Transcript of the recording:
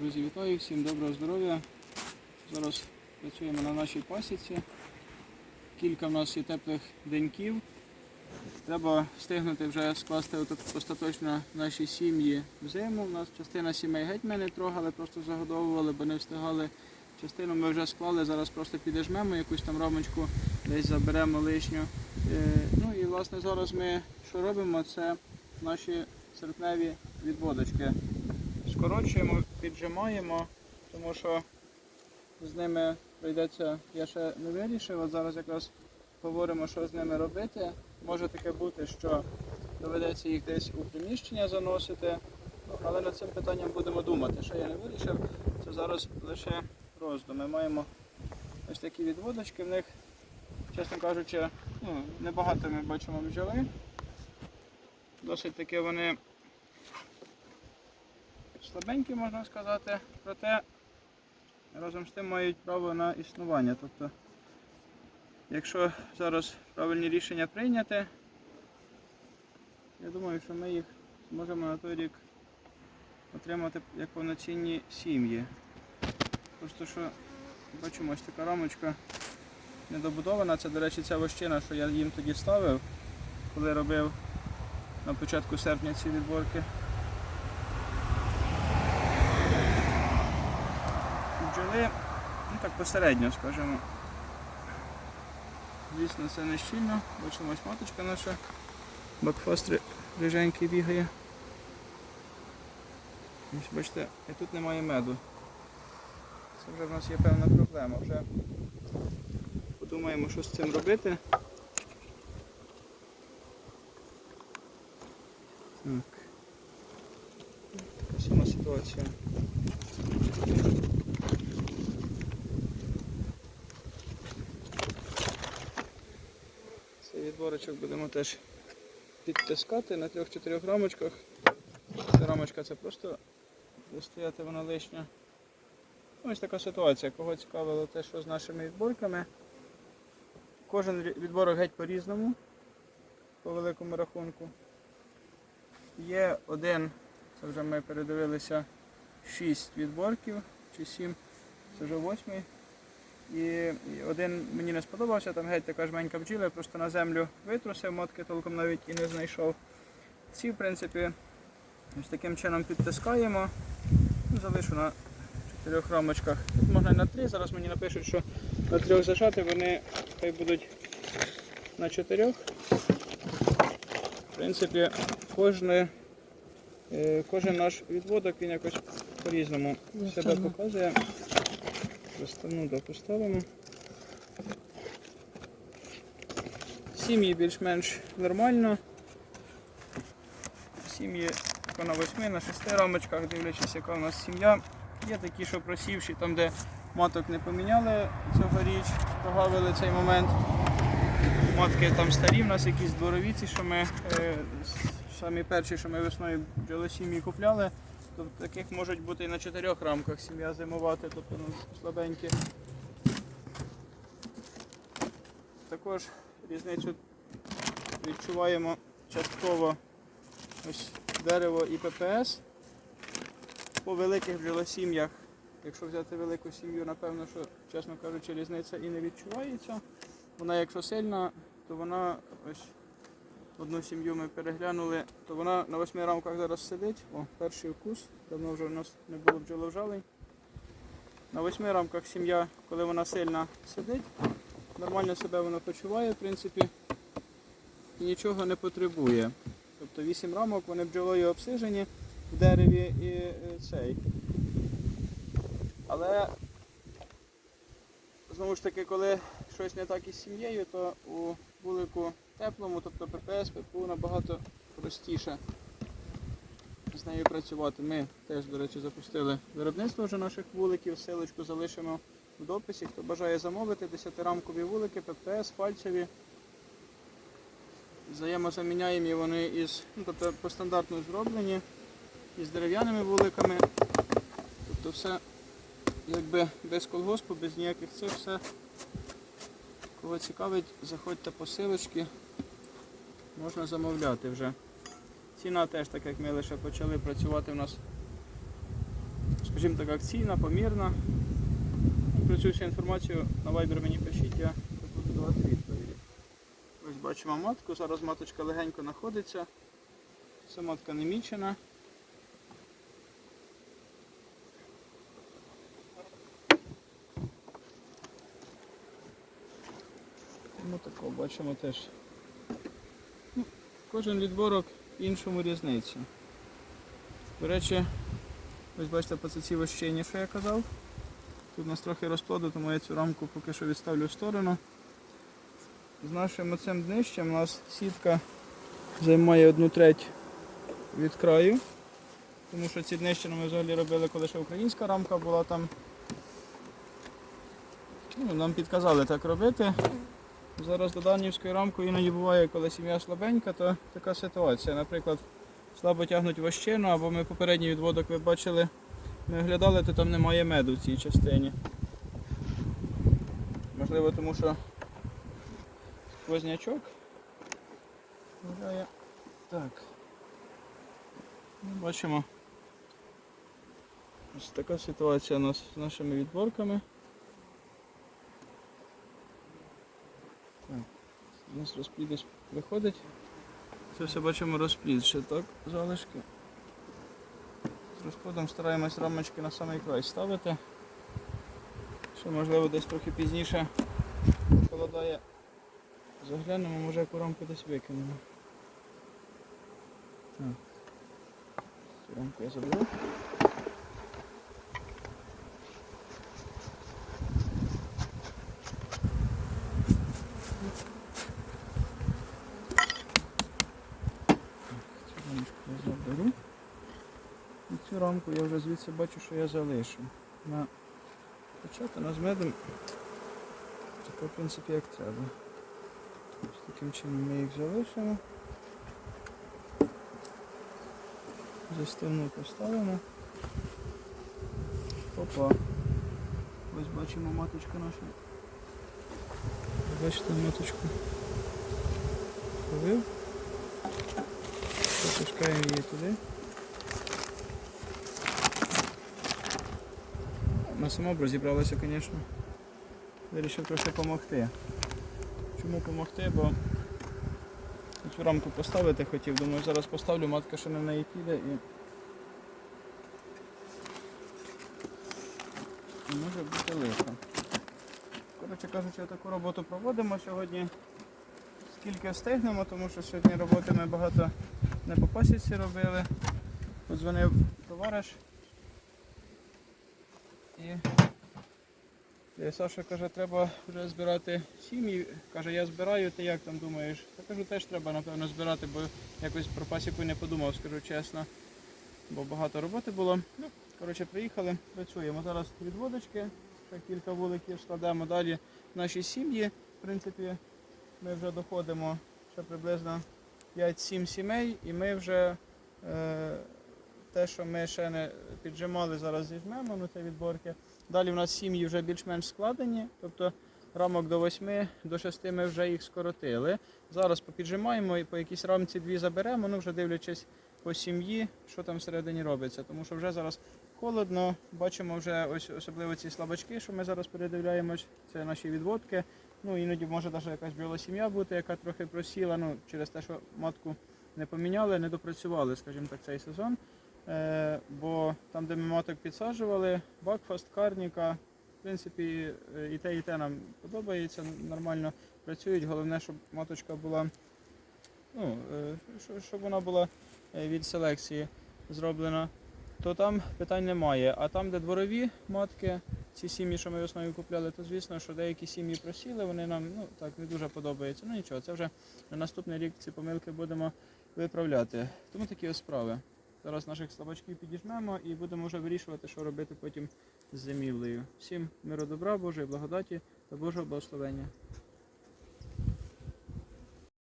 Друзі, вітаю всім доброго здоров'я. Зараз працюємо на нашій пасіці. Кілька в нас є теплих деньків. Треба встигнути вже скласти остаточно наші сім'ї в зиму. У нас частина сімей геть ми не трогали, просто загодовували, бо не встигали. Частину ми вже склали, зараз просто підожмемо, якусь там рамочку десь заберемо лишню. Е, Ну і власне зараз ми що робимо? Це наші серпневі відводочки скорочуємо, піджимаємо, тому що з ними прийдеться, я ще не вирішив, от зараз якраз говоримо, що з ними робити. Може таке бути, що доведеться їх десь у приміщення заносити, але над цим питанням будемо думати. Що я не вирішив, це зараз лише роздуми. Маємо ось такі відводочки, в них, чесно кажучи, ну, небагато ми бачимо бджоли. Досить таки вони слабенькі, можна сказати, проте разом з тим мають право на існування. Тобто, якщо зараз правильні рішення прийняти, я думаю, що ми їх зможемо на той рік отримати як повноцінні сім'ї. Просто що бачимо, ось така рамочка недобудована. Це, до речі, ця вощина, що я їм тоді ставив, коли робив на початку серпня ці відборки. Бджоли, ну так посередньо, скажімо. Звісно, це не щільно. Бачимо ось маточка наша. Бакфастри риженький бігає. Ось бачите, і тут немає меду. Це вже в нас є певна проблема. Вже подумаємо, що з цим робити. Так. Така сама ситуація. Цей відборочок будемо теж підтискати на трьох-чотирьох рамочках. Ця рамочка це просто стояти вона лишня. Ось така ситуація. Кого цікавило те, що з нашими відборками. Кожен відборок геть по-різному, по великому рахунку. Є один, це вже ми передивилися, 6 відборків чи 7, це вже восьмий. І один мені не сподобався, там геть така жменька бджіла, я просто на землю витрусив, мотки толком навіть і не знайшов. Ці, в принципі, ось таким чином підтискаємо. Ну, Залишу на чотирьох рамочках. Тут можна і на три, зараз мені напишуть, що на трьох зажати вони хай будуть на чотирьох. В принципі, кожне, е, кожен наш відводок він якось по-різному себе показує. Доставну да, поставимо. Сім'ї більш-менш нормально. Сім'ї на 8, на 6 рамочках, дивлячись, яка у нас сім'я. Є такі, що просівші, там де маток не поміняли цьогоріч, прогавили цей момент. Матки там старі, в нас якісь дворові, ці, що ми е, самі перші, що ми весною бджоли сім'ї купляли. Тобто таких можуть бути і на чотирьох рамках сім'я зимувати, тобто ну, слабенькі. Також різницю відчуваємо частково ось дерево і ППС. По великих бджолосім'ях, якщо взяти велику сім'ю, напевно, що, чесно кажучи, різниця і не відчувається. Вона якщо сильна, то вона ось Одну сім'ю ми переглянули, то вона на восьми рамках зараз сидить. О, перший укус. Давно вже у нас не було бджоловжалень. На восьми рамках сім'я, коли вона сильна сидить, нормально себе вона почуває, в принципі, і нічого не потребує. Тобто вісім рамок, вони бджолою обсижені в дереві і е, цей. Але знову ж таки, коли щось не так із сім'єю, то у вулику теплому, тобто ППС, ППУ набагато простіше з нею працювати. Ми теж, до речі, запустили виробництво вже наших вуликів. Силочку залишимо в дописі. Хто бажає замовити 10-рамкові вулики, ППС, пальцеві. Взаємозаміняємі вони із, ну, тобто по стандартну зроблені, із дерев'яними вуликами. Тобто все якби без колгоспу, без ніяких цих все. Кого цікавить, заходьте по силочці, можна замовляти вже. Ціна теж, так як ми лише почали працювати, у нас скажімо так, акційна, помірна. Ну, Про цю всю інформацію на Viber мені пишіть, я буду давати відповіді. Ось бачимо матку, зараз маточка легенько знаходиться. Це матка не мічена. Тому такого бачимо теж. Кожен відборок іншому різниця. До речі, ось бачите по ці вощині, що я казав. Тут у нас трохи розплоду, тому я цю рамку поки що відставлю в сторону. З нашим оцим днищем у нас сітка займає одну треть від краю. Тому що ці днища ми взагалі робили, коли ще українська рамка була там. Ну, нам підказали так робити. Зараз до данівської рамки іноді буває, коли сім'я слабенька, то така ситуація. Наприклад, слабо тягнуть вощину, або ми попередній відводок ви бачили, ми оглядали, то там немає меду в цій частині. Можливо, тому що сквознячок гуляє. Так. Ну, бачимо. Ось така ситуація у нас з нашими відборками. Так. У нас розплід десь виходить. Це все бачимо розплід ще так, залишки. З розплодом стараємось рамочки на самий край ставити. Що можливо десь трохи пізніше холодає. Заглянемо, може яку рамку десь викинемо. Так. Рамку я заберу. Рамочку я заберу. І цю рамку я вже звідси бачу, що я залишу. На почати на з медом. Таке, в принципі, як треба. Ось таким чином ми їх залишимо. Застивну поставимо. Опа. Ось бачимо маточка наша. Бачите маточку. Зловив. Запускаємо її туди. На самому розібралася, звісно. Вирішив трохи допомогти. Чому допомогти? Бо цю рамку поставити хотів, думаю, зараз поставлю, матка ще на неї піде і може бути лихо. Коротше кажучи, таку роботу проводимо сьогодні. Скільки встигнемо, тому що сьогодні роботи ми багато не по пасіці робили. Подзвонив товариш. І і Саша каже, треба вже збирати сім'ї. Каже, я збираю, ти як там думаєш? Я кажу, теж треба, напевно, збирати, бо якось про пасіку не подумав, скажу чесно. Бо багато роботи було. Ну, коротше, приїхали, працюємо. Зараз відводочки, ще кілька вуликів складемо далі наші сім'ї. В принципі, ми вже доходимо ще приблизно 5-7 сімей, і ми вже е, те, що ми ще не піджимали, зараз зіжмемо на ці відборки. Далі в нас сім'ї вже більш-менш складені, тобто рамок до 8, до 6 ми вже їх скоротили. Зараз попіджимаємо і по якійсь рамці дві заберемо, ну вже дивлячись по сім'ї, що там всередині робиться. Тому що вже зараз холодно, бачимо вже ось особливо ці слабачки, що ми зараз передивляємось, це наші відводки. Ну іноді може навіть якась біла сім'я бути, яка трохи просіла, ну через те, що матку не поміняли, не допрацювали, скажімо так, цей сезон. Е, бо там, де ми маток підсаджували, Бакфаст, Карніка, в принципі, е, і те, і те нам подобається, нормально працюють. Головне, щоб маточка була, ну, е, щоб вона була е, від селекції зроблена, то там питань немає. А там, де дворові матки, ці сім'ї, що ми весною купляли, то звісно, що деякі сім'ї просіли, вони нам ну, так не дуже подобаються. Ну нічого, це вже на наступний рік ці помилки будемо виправляти. Тому такі ось справи. Зараз наших слабачків підіжмемо і будемо вже вирішувати, що робити потім з зимівлею. Всім миру добра, Божої благодаті та Божого благословення.